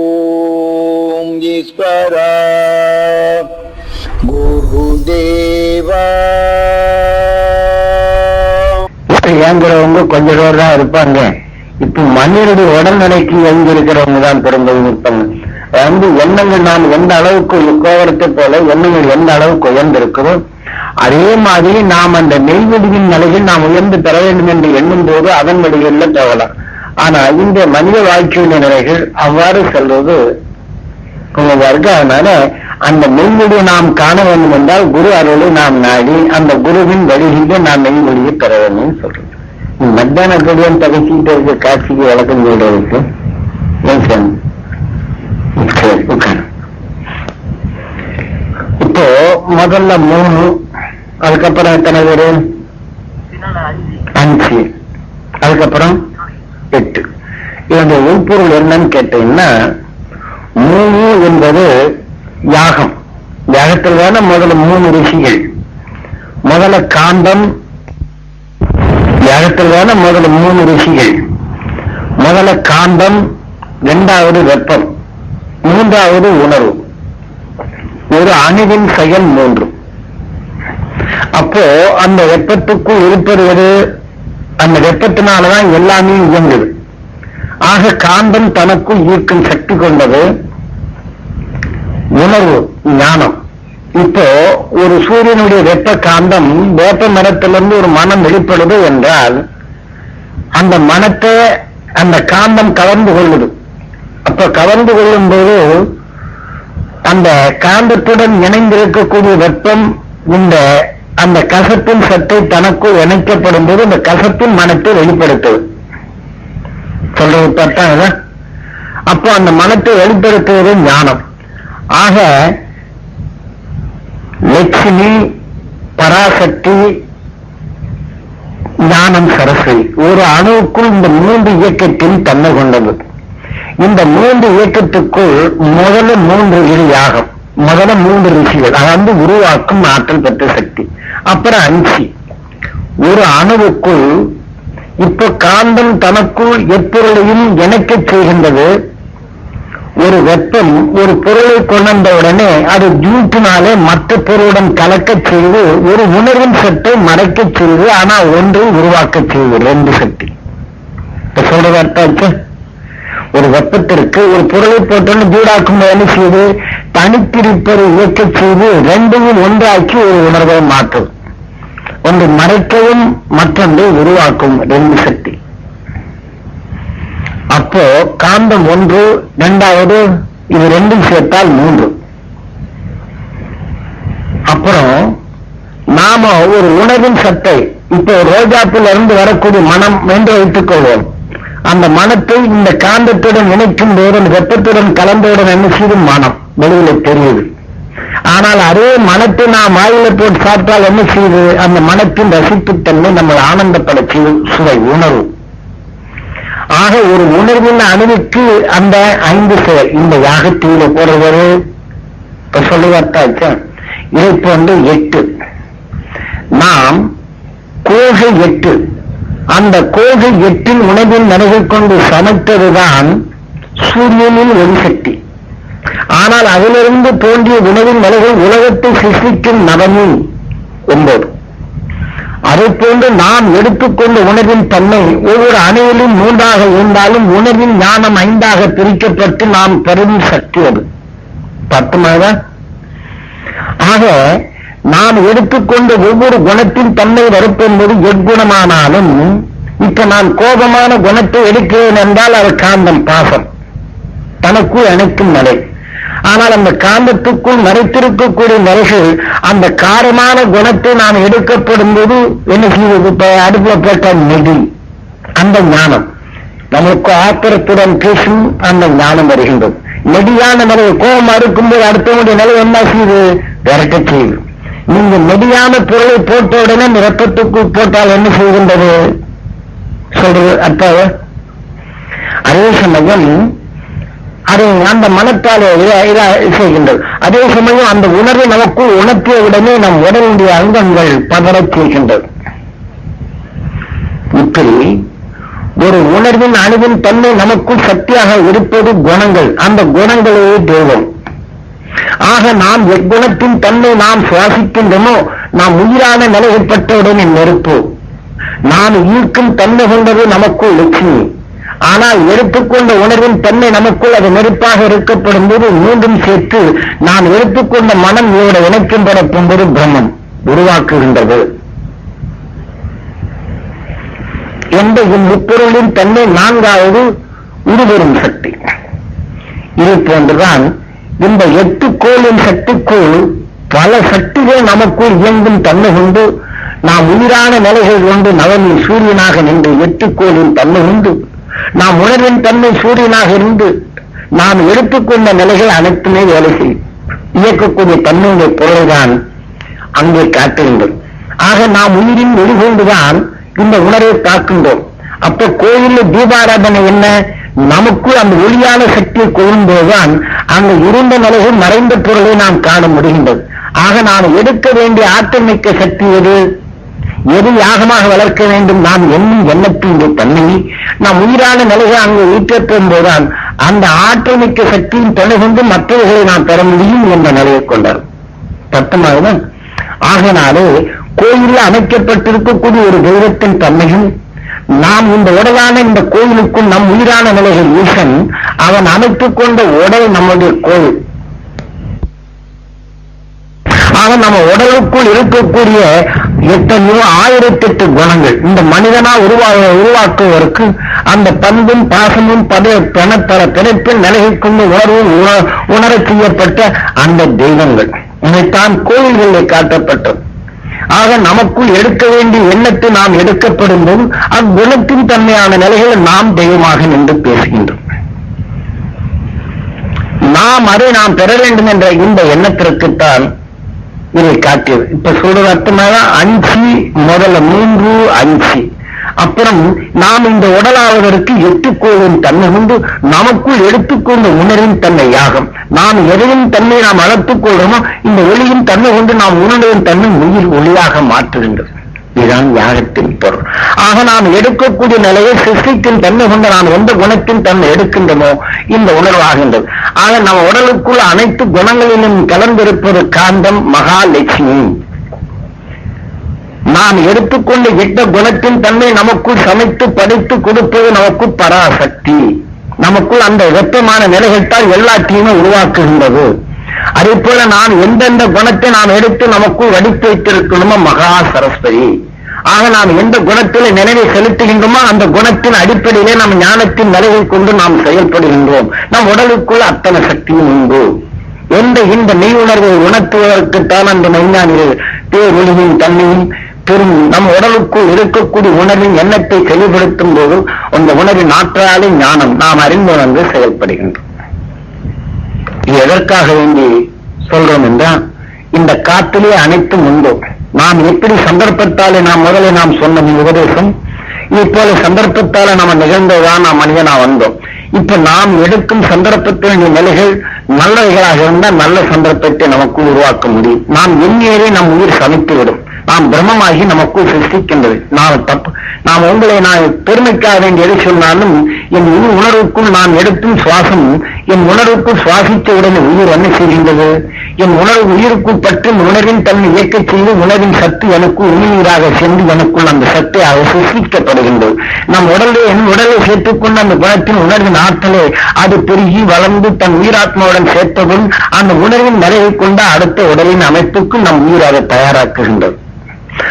ஓம் ஈஸ்வரா குருதேவா இயங்குறவங்க கொஞ்ச பேர் தான் இருப்பாங்க. இப்ப மனிதனுடைய உடல்நிலைக்கு எங்க இருக்கிறவங்க தான் பெரும்பது இருப்பாங்க வந்து எண்ணங்கள் நாம் எந்த அளவுக்கு கோவரத்தை போல எண்ணங்கள் எந்த அளவுக்கு உயர்ந்திருக்கிறோம்? அதே மாதிரி நாம் அந்த மெய்வெடியின் நிலையில் நாம் உயர்ந்து பெற வேண்டும் என்று எண்ணும் போது அதன் வழிகளில் போகலாம். ஆனா இந்த மனித வாழ்க்கையின் நிலைகள் அவ்வாறு செல்வது கொஞ்சம் அதனால அந்த மெய்மொழியை நாம் காண வேண்டும் என்றால் குரு அருளை நாம் நாடி அந்த குருவின் வழியில நாம் மெய்மொழியை பெற வேண்டும் சொல்றோம். மத்தியானத்துடைய தகச்சிட்டு இருக்க காட்சிக்கு வழக்கம் சொல்றதுக்கு ஏன் சார்? சரி இப்போ முதல்ல மூணு அதுக்கப்புறம் எத்தனை பேரு? அஞ்சு. அதுக்கப்புறம் எட்டு. இதனுடைய உள்பொருள் என்னன்னு கேட்டீங்கன்னா மூணு என்பது யாகம். யாகத்தில் தானே முதல்ல மூணு ரிஷிகள் முதல்ல காந்தம் யாகத்தில் தானே முதல்ல மூணு ரிஷிகள் முதல்ல காந்தம் இரண்டாவது வெப்பம் மூன்றாவது உணர்வு. ஒரு அணுவின் செயல் மூன்று. அப்போ அந்த வெப்பத்துக்குள் இருப்பது எது? அந்த வெப்பத்தினாலதான் எல்லாமே இயங்குது. ஆக காந்தம் தனக்குள் ஈர்க்கும் சக்தி கொண்டது உணர்வு ஞானம். இப்போ ஒரு சூரியனுடைய வெப்ப காந்தம் வேப்ப மரத்திலிருந்து ஒரு மனம் வெளிப்படுது என்றால் அந்த மனத்தை அந்த காந்தம் கவர்ந்து கொள்ளுது. அப்ப கவர்ந்து கொள்ளும் போது அந்த காந்தத்துடன் இணைந்திருக்கக்கூடிய வெப்பம் இந்த அந்த கசப்பின் சத்தை தனக்குள் இணைக்கப்படும் போது இந்த கசப்பின் மனத்தை வெளிப்படுத்துவது சொல்றது பார்த்தா அப்போ அந்த மனத்தை வெளிப்படுத்துவது ஞானம். ஆக லட்சுமி பராசக்தி ஞானம் சரஸ்வதி. ஒரு அணுவுக்குள் இந்த மூன்று இயக்கத்தின் தன்மை கொண்டது. இந்த மூன்று இயக்கத்துக்குள் முதல்ல மூன்று இரு யாகம். முதல்ல மூன்று ரிஷிகள் அதாவது உருவாக்கும் ஆற்றல் பெற்ற சக்தி. அப்புறம் அஞ்சு. ஒரு அணுவுக்குள் இப்ப காந்தம் தனக்குள் எப்பொருளையும் இணைக்க செய்கின்றது. ஒரு வெப்பம் ஒரு பொருளை கொண்ட உடனே அது ஜூட்டினாலே மற்ற பொருளுடன் கலக்கச் செய்து ஒரு உணர்வின் சட்டை மறைக்கச் செய்து ஆனா ஒன்று உருவாக்க செய்து ரெண்டு சக்தி. இப்ப சொல்றது அர்த்தாச்சு ஒரு வெப்பத்திற்கு ஒரு பொருளை போட்டோன்னு ஜூடாக்கும் போது என்ன செய்யுது தனித்திருப்பதை இயக்கச் செய்து ரெண்டையும் ஒன்றாக்கி ஒரு உணர்வை மாற்றும். ஒன்று மறைக்கவும் மற்றொன்றை உருவாக்கும் ரெண்டு சக்தி. அப்போ காந்தம் ஒன்று இரண்டாவது இது ரெண்டும் சேர்த்தால் மூன்று. அப்புறம் நாம ஒரு உணவின் சத்தை இப்போ ரோஜாப்பில் இருந்து வரக்கூடிய மனம் என்று வைத்துக் கொள்வோம் அந்த மனத்தை இந்த காந்தத்துடன் இணைக்கும் போது அந்த வெப்பத்துடன் கலந்தவுடன் என்ன செய்யும்? மனம். வெளியில தெரியுது. ஆனால் அதே மனத்தை நாம் வாயில போட்டு சாப்பிட்டால் என்ன செய்யுது? அந்த மனத்தின் ரசிப்புத்தன்மை நம்மளை ஆனந்தப்பட செய்யும் சுவை உணர்வு. ஆக ஒரு உணர்வின் அணுவுக்கு அந்த ஐந்து செயல் இந்த யாகத்தீவில போடுறது இப்ப சொல்லுவார்த்தாச்சா இதை போன்று எட்டு. நாம் கோகை எட்டு அந்த கோகை எட்டில் உணவின் நினைவில் கொண்டு சமைத்ததுதான் சூரியனின் ஒளிசக்தி ஆனால் அதிலிருந்து தோன்றிய உணவின் நிலைகள் உலகத்தை சிருஷ்டிக்கும் நவமி ஒன்பது. அதை போன்று நாம் எடுத்துக்கொண்ட உணவின் தன்மை ஒவ்வொரு அணையிலும் மூன்றாக இருந்தாலும் உணவின் ஞானம் ஐந்தாக பிரிக்கப்பட்டு நாம் பெறும் சக்தி அது. பத்துமாக ஆக நாம் எடுத்துக்கொண்ட ஒவ்வொரு குணத்தின் தன்மை வரப்பென்பது எக்குணமானாலும் இப்ப நான் கோபமான குணத்தை எடுக்கிறேன் என்றால் அது காந்தம் பாசம். தனக்குள் அனைத்தும் நிலை. ஆனால் அந்த காந்தத்துக்குள் மறைத்திருக்கக்கூடிய நிலைகள் அந்த காரமான குணத்தை நாம் எடுக்கப்படும் போது என்ன செய்வது? அடுப்புல போட்ட நெடி அந்த ஞானம். நமக்கு ஆத்திரத்துடன் பேசும் அந்த ஞானம் வருகின்றது. நெடியான நிலை கோபமா இருக்கும்போது அடுத்தவனுடைய நிலை என்ன செய்யுது? விரட்ட செய்யுது. நீங்க நெடியான பொருளை போட்ட உடனே அந்த போட்டால் என்ன செய்கின்றது? சொல்றது அப்போ அதே சமயம் அது அந்த மனத்தால் செய்கின்றது. அதே சமயம் அந்த உணர்வை நமக்கு உணர்த்திய உடனே நம் உடலுடைய அங்கங்கள் பதறச் செய்கின்றது. இப்படி ஒரு உணர்வின் அணுவின் தன்மை நமக்குள் சக்தியாக இருப்பது குணங்கள். அந்த குணங்களே தெய்வம். ஆக நாம் எக்குணத்தின் தன்மை நாம் சுவாசிக்கின்றோமோ நாம் உயிரான நிலை ஏற்பட்டவுடன் நெருப்பு. நாம் ஈர்க்கும் தன்மை கொண்டது நமக்குள் லட்சுமி. ஆனால் எடுத்துக்கொண்ட உணர்வின் தன்மை நமக்குள் அது நெருப்பாக இருக்கப்படும் போது மீண்டும் சேர்த்து நாம் எடுத்துக்கொண்ட மனம் இதோட இணைக்கும் போது பிரம்மம் உருவாக்குகின்றது. என்ற இம்முப்பொருளின் தன்மை நான்காவது உருவரும் சக்தி. இது போன்றுதான் இந்த எட்டு கோளின் சக்திக்குள் பல சக்திகள் நமக்குள் இயங்கும் தன்மை கொண்டு நாம் உயிரான நிலைகள் கொண்டு நவனில் சூரியனாக நின்று எட்டு கோளின் தன்மை உண்டு. நாம் உணர்வின் தன்மை சூரியனாக இருந்து நாம் எடுத்துக்கொண்ட நிலைகள் அனைத்துமே வேலை செய்யும். இயக்கக்கூடிய தன்மையுடைய பொருளைதான் அங்கே காட்டுகின்றோம். ஆக நாம் உயிரின் வெளிகொண்டுதான் இந்த உணர்வை காக்கின்றோம். அப்ப கோயிலில் தீபாராதனை என்ன? நமக்கு அந்த ஒளியான சக்தியை கொள்ளும்போதுதான் அந்த இருந்த நிலையில் மறைந்த பொருளை நாம் காண முடிகின்றது. ஆக நாம் எடுக்க வேண்டிய ஆற்றமிக்க சக்தி எது? எது யாகமாக வளர்க்க வேண்டும்? நாம் எண்ணும் எண்ணத்தின் தன்மை நாம் உயிரான நிலையை அங்கு ஈற்றற்றும் போதுதான் அந்த ஆற்றமிக்க சக்தியின் துணை கொண்டு மற்றவர்களை நாம் பெற முடியும் என்ற நிலையை கொண்டார் தத்தமாகதான் ஆகனாலே கோயிலில் அமைக்கப்பட்டிருக்கக்கூடிய ஒரு தெய்வத்தின் தன்மையும் நாம் இந்த உடலான இந்த கோயிலுக்குள் நிலையில் ஈசன் அவன் அமைத்துக் கொண்ட உடல் நம்முடைய கோயில் ஆக நம்ம உடலுக்குள் இருக்கக்கூடிய எத்தனையோ ஆயிரத்தெட்டு குணங்கள். இந்த மனிதனா உருவா உருவாக்குவதற்கு அந்த பண்பும் பாசமும் பத பணப்பல பிணைப்பில் நிலைகொண்டு உணர்வும் உணர செய்யப்பட்ட அந்த தெய்வங்கள். இதைத்தான் கோயில்களில் காட்டப்பட்டது. ஆக நமக்குள் எடுக்க வேண்டிய எண்ணத்தை நாம் எடுக்கப்படும் போது அக்குணத்தின் தன்மையான நிலைகளை நாம் தெய்வமாக நின்று பேசுகின்றோம். நாம் அதை நாம் பெற வேண்டும் என்ற இந்த எண்ணத்திற்குத்தான் இதை காட்டியது. இப்ப சொல்றது அர்த்தமாக அஞ்சு முதல்ல மூன்று அஞ்சு. அப்புறம் நாம் இந்த உடலாவதற்கு எட்டு தன்மை கொண்டு நமக்குள் எடுத்துக்கொண்ட உணர்வின் தன்மை யாகம். நாம் எதையும் தன்மை நாம் அளத்துக்கொள்கிறோமோ இந்த ஒளியின் தன்மை கொண்டு நாம் உணர்வின் தன்மை உயிர் ஒளியாக மாற்றுகின்றது. இதுதான் யாகத்தின் பொருள். ஆக நாம் எடுக்கக்கூடிய நிலையை சிருஷ்டிக்கும் தன்மை கொண்டு நாம் எந்த குணத்தின் தன்மை எடுக்கின்றோமோ இந்த உணர்வாகின்றது. ஆக நம்ம உடலுக்குள் அனைத்து குணங்களிலும் கலந்திருப்பது காந்தம் மகாலட்சுமி. நாம் எடுத்துக்கொண்ட எட்ட குணத்தின் தன்மை நமக்குள் சமைத்து படைத்து கொடுப்பது நமக்கு பராசக்தி. நமக்குள் அந்த வெப்பமான நிலைகள்தான் எல்லாத்தையுமே உருவாக்குகின்றது. அதே போல நாம் எந்தெந்த குணத்தை நாம் எடுத்து நமக்குள் வடித்து வைத்திருக்கணுமோ மகா சரஸ்வதி ஆக நாம் எந்த குணத்தில் நினைவை செலுத்துகின்றோமோ அந்த குணத்தின் அடிப்படையிலே நம் ஞானத்தின் நிலையை கொண்டு நாம் செயல்படுகின்றோம். நம் உடலுக்குள் அத்தனை சக்தியும் உண்டு. எந்த இந்த மெய் உணர்வை உணர்த்துவதற்குத்தான் அந்த மெய்ஞானிகள் பேரொழியின் தன்மையும் பெரும் நம் உடலுக்குள் இருக்கக்கூடிய உணர்வின் எண்ணத்தை செயல்படுத்தும் போது அந்த உணர்வின் ஆற்றாலே ஞானம் நாம் அறிந்து வந்து செயல்படுகின்றோம். இது எதற்காக வேண்டி சொல்றோம் என்றால் இந்த காத்திலே அனைத்தும் உண்டு. நாம் எப்படி சந்தர்ப்பத்தாலே நாம் முதலே நாம் சொன்ன உபதேசம் இப்போது சந்தர்ப்பத்தால நம்ம நிகழ்ந்ததுதான் நாம் மனிதனா வந்தோம். இப்ப நாம் எடுக்கும் சந்தர்ப்பத்தின் நிலைகள் நல்லவைகளாக இருந்தால் நல்ல சந்தர்ப்பத்தை நமக்கு உருவாக்க முடியும். நாம் எண்ணியதை நம் உயிர் சமைத்துவிடும் நாம் பிரம்மமாகி நமக்குள் சிருஷ்டிக்கின்றது. நான் தப்பு நாம் உங்களை நான் பெருமைக்காக வேண்டி எதை சொன்னாலும் என் உள் உணர்வுக்குள் நான் எடுக்கும் சுவாசம் என் உணர்வுக்குள் சுவாசித்த உடனே உயிர் என்ன செய்கின்றது? என் உணர்வு உயிருக்குள் பற்றி உணர்வின் தன்மை இயக்கச் செய்து உணர்வின் சத்து எனக்கு உயிராக சென்று எனக்குள் அந்த சக்தியாக சிருஷ்டிக்கப்படுகின்றது. நம் உடலை என் உடலை சேர்த்துக்கொண்டு அந்த குணத்தின் உணர்வின் ஆற்றலை அது பெருகி வளர்ந்து தன் உயிராத்மாவுடன் சேர்த்ததும் அந்த உணர்வின் நிறைவை கொண்ட அடுத்த உடலின் அமைப்புக்கு நம் உயிராக தயாராக்குகின்றது.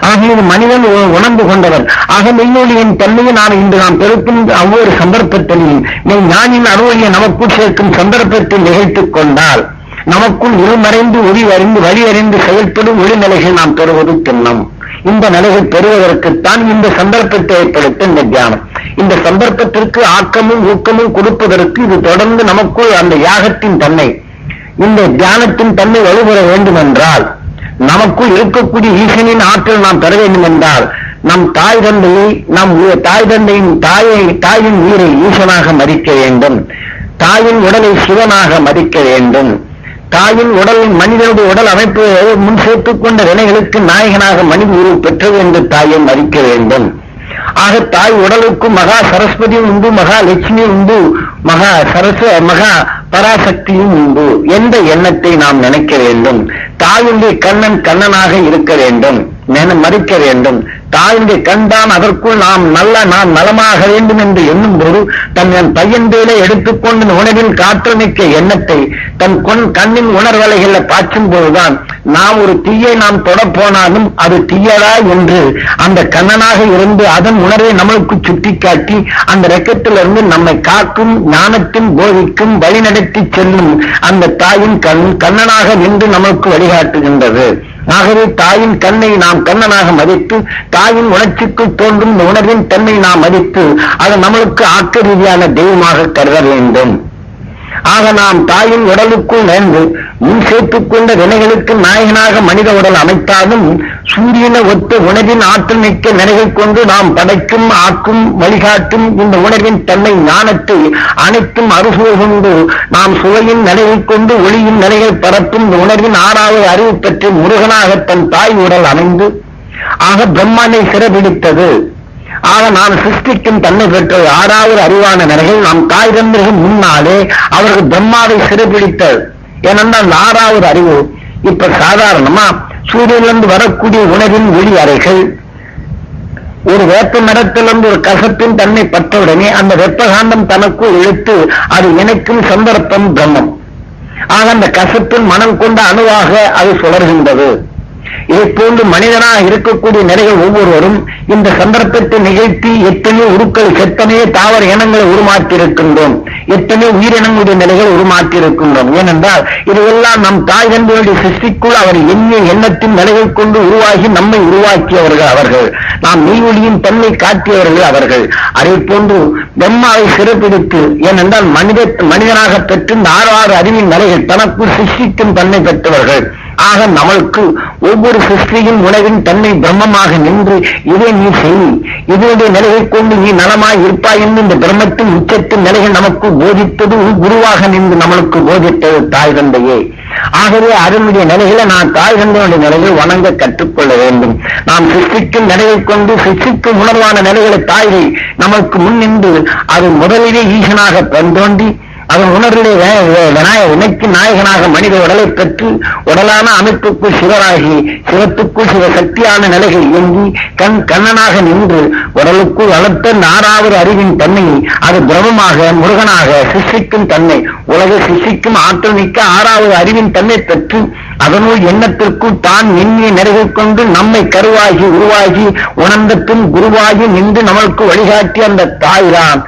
ஆகையின் மனிதன் உணர்ந்து கொண்டவன். ஆக மெய்யொலியின் தன்மையை நான் இன்று நாம் பெருக்கும் ஒவ்வொரு சந்தர்ப்பத்திலையும் மெய் ஞானின் அருளியை நமக்குள் சேர்க்கும் சந்தர்ப்பத்தை நிகழ்த்துக் கொண்டால் நமக்குள் இருமறைந்து ஒளி அறிந்து வழி அறிந்து செயல்படும் ஒளிநிலைகள் நாம் பெறுவது திண்ணம். இந்த நிலையை பெறுவதற்குத்தான் இந்த சந்தர்ப்பத்தை ஏற்படுத்த இந்த தியானம் இந்த சந்தர்ப்பத்திற்கு ஆக்கமும் ஊக்கமும் கொடுப்பதற்கு இது தொடர்ந்து நமக்குள் அந்த யாகத்தின் தன்மை. இந்த தியானத்தின் தன்மை வலுப்பெற வேண்டும் என்றால் நமக்குள் இருக்கக்கூடிய ஈசனின் ஆற்றல் நாம் பெற வேண்டும் என்றால் நம் தாய் தந்தையை நம் தாய் தந்தையின் தாயை தாயின் உயிரை ஈசனாக மதிக்க வேண்டும். தாயின் உடலை சிவனாக மதிக்க வேண்டும். தாயின் உடலின் மனிதனுடைய உடல் அமைப்பு முன் சேர்த்துக் கொண்ட வினைகளுக்கு நாயகனாக மனித உருவு பெற்றது என்று தாயை மதிக்க வேண்டும். ஆக தாய் உடலுக்கு மகா சரஸ்வதி உண்டு மகா லட்சுமி உண்டு மகா சரஸ்வ மகா பராசக்தியும் உண்டு. எந்த எண்ணத்தை நாம் நினைக்க வேண்டும்? தாயுடைய கண்ணன் கண்ணனாக இருக்க வேண்டும் மறிக்க வேண்டும். தாழ்ந்து கண்டான் அதற்குள் நாம் நல்ல நாம் நலமாக வேண்டும் என்று எண்ணும் போது தன் என் மேலே எடுத்துக்கொண்டு இந்த உணவில் காற்றமிக்க எண்ணத்தை தன் கொன் கண்ணின் உணர்வலைகளை பாய்ச்சும் போதுதான் நாம் ஒரு தீயை நாம் தொடப்போனாலும் அது தீயதா? என்று அந்த கண்ணனாக இருந்து அதன் உணர்வை நம்மளுக்கு சுட்டிக்காட்டி அந்த ரெக்கத்திலிருந்து நம்மை காக்கும் ஞானத்தின் போதிக்கும் வழிநடத்தி செல்லும் அந்த தாயின் கண் கண்ணனாக நின்று நமக்கு வழிகாட்டுகின்றது. ஆகவே தாயின் கண்ணை நாம் கண்ணனாக மதித்து தாயின் உணர்ச்சிக்குள் தோன்றும் இந்த உணர்வின் தன்மை நாம் மதித்து அது நம்மளுக்கு ஆக்க ரீதியான தெய்வமாக கருத வேண்டும். ஆக நாம் தாயின் உடலுக்குள் நேர்ந்து முன் சேர்த்துக் கொண்ட வினைகளுக்கு நாயகனாக மனித உடல் அமைத்தாலும் சூரியனை ஒத்த உணவின் ஆற்றல் மிக்க நினைவை கொண்டு நாம் படைக்கும் ஆக்கும் வழிகாட்டும் இந்த உணர்வின் தன்மை ஞானத்தை அனைத்தும் அறுசுவை நாம் சுவையின் நிலையை கொண்டு ஒளியின் நிலையை பரப்பும் இந்த உணர்வின் ஆறாவது அறிவு பெற்று முருகனாக தன் தாய் உடல் அமைந்து ஆக பிரம்மானை சிறப்பிடித்தது. ஆக நாம் சிருஷ்டிக்கும் தன்மை பெற்ற ஆறாவது அறிவான நிலைகள் நாம் தாய் தந்தர்கள் முன்னாலே அவர்கள் பிரம்மாவை சிறுபிடித்தல். ஏனென்றால் அந்த ஆறாவது அறிவு இப்ப சாதாரணமா சூரியனிலிருந்து வரக்கூடிய உணவின் ஒளி அறைகள். ஒரு வேப்ப மரத்திலிருந்து ஒரு கசப்பின் தன்மை பற்றவுடனே அந்த வெப்பகாந்தம் தனக்குள் இழுத்து அது இணைக்கும் சந்தர்ப்பம் பிரம்மம். ஆக அந்த கசப்பின் மனம் கொண்ட அணுவாக அது சுழர்கின்றது இதை போன்று மனிதனாக இருக்கக்கூடிய நிலைகள் ஒவ்வொருவரும் இந்த சந்தர்ப்பத்தை நிகழ்த்தி எத்தனையோ உருக்கள் எத்தனையோ தாவர இனங்களை உருமாற்றி இருக்கின்றோம் எத்தனையோ உயிரினங்களுடைய நிலைகள் உருமாற்றி இருக்கின்றோம் ஏனென்றால் இதுவெல்லாம் நம் தாய் தந்தையுடைய சிருஷ்டிக்குள் அவர் எண்ணிய எண்ணத்தின் நிலைகள் கொண்டு உருவாகி நம்மை உருவாக்கியவர்கள் அவர்கள். நாம் நீவொழியின் தன்மை காட்டியவர்கள் அவர்கள். அதை போன்று பிரம்மாவை சிறப்பிடித்து ஏனென்றால் மனித மனிதனாக பெற்று இந்த ஆறு ஆறு அறிவின் நிலைகள் தனக்குள் சிருஷ்டிக்கும் தன்மை பெற்றவர்கள். ஆக நம்மளுக்கு ஒவ்வொரு சிருஷ்டியின் உணவின் தன்மை பிரம்மமாக நின்று இதை நீ செய். இதனுடைய நிலையை கொண்டு நீ நலமாய் இருப்பாய் என்று இந்த பிரம்மத்தின் உச்சத்தின் நிலைகள் நமக்கு போதித்தது குருவாக நின்று நம்மளுக்கு போதித்தது தாய் தந்தையே. ஆகவே அருணுடைய நிலைகளை நான் தாய் தந்தையுடைய நிலையில் வணங்க கற்றுக்கொள்ள வேண்டும். நாம் சிருஷ்டிக்கும் நிலையை கொண்டு சிருஷ்டிக்கும் உணர்வான நிலைகளை தாயை நமக்கு முன் நின்று அது முதலிலே ஈசனாக பந்தோண்டி அதன் உணர்விலே விநாய இணைக்கு நாயகனாக மனித உடலை பெற்று உடலான அமைப்புக்குள் சிவராகி சிவத்துக்குள் சிவ சக்தியான நிலைகள் இயங்கி கண் கண்ணனாக நின்று உடலுக்குள் வளர்த்த நாராவது ஆறாவது அறிவின் தன்மை அது பிரமமாக முருகனாக சிஷிக்கும் தன்மை உலக சிஷிக்கும் ஆற்றல் மிக்க ஆறாவது அறிவின் தன்மை பெற்று அதனுள் எண்ணத்திற்குள் தான் எண்ணிய நிறைவு கொண்டு நம்மை கருவாகி உருவாகி உணர்ந்த பின் குருவாகி நின்று நம்மளுக்கு வழிகாட்டி அந்த தாய்தான்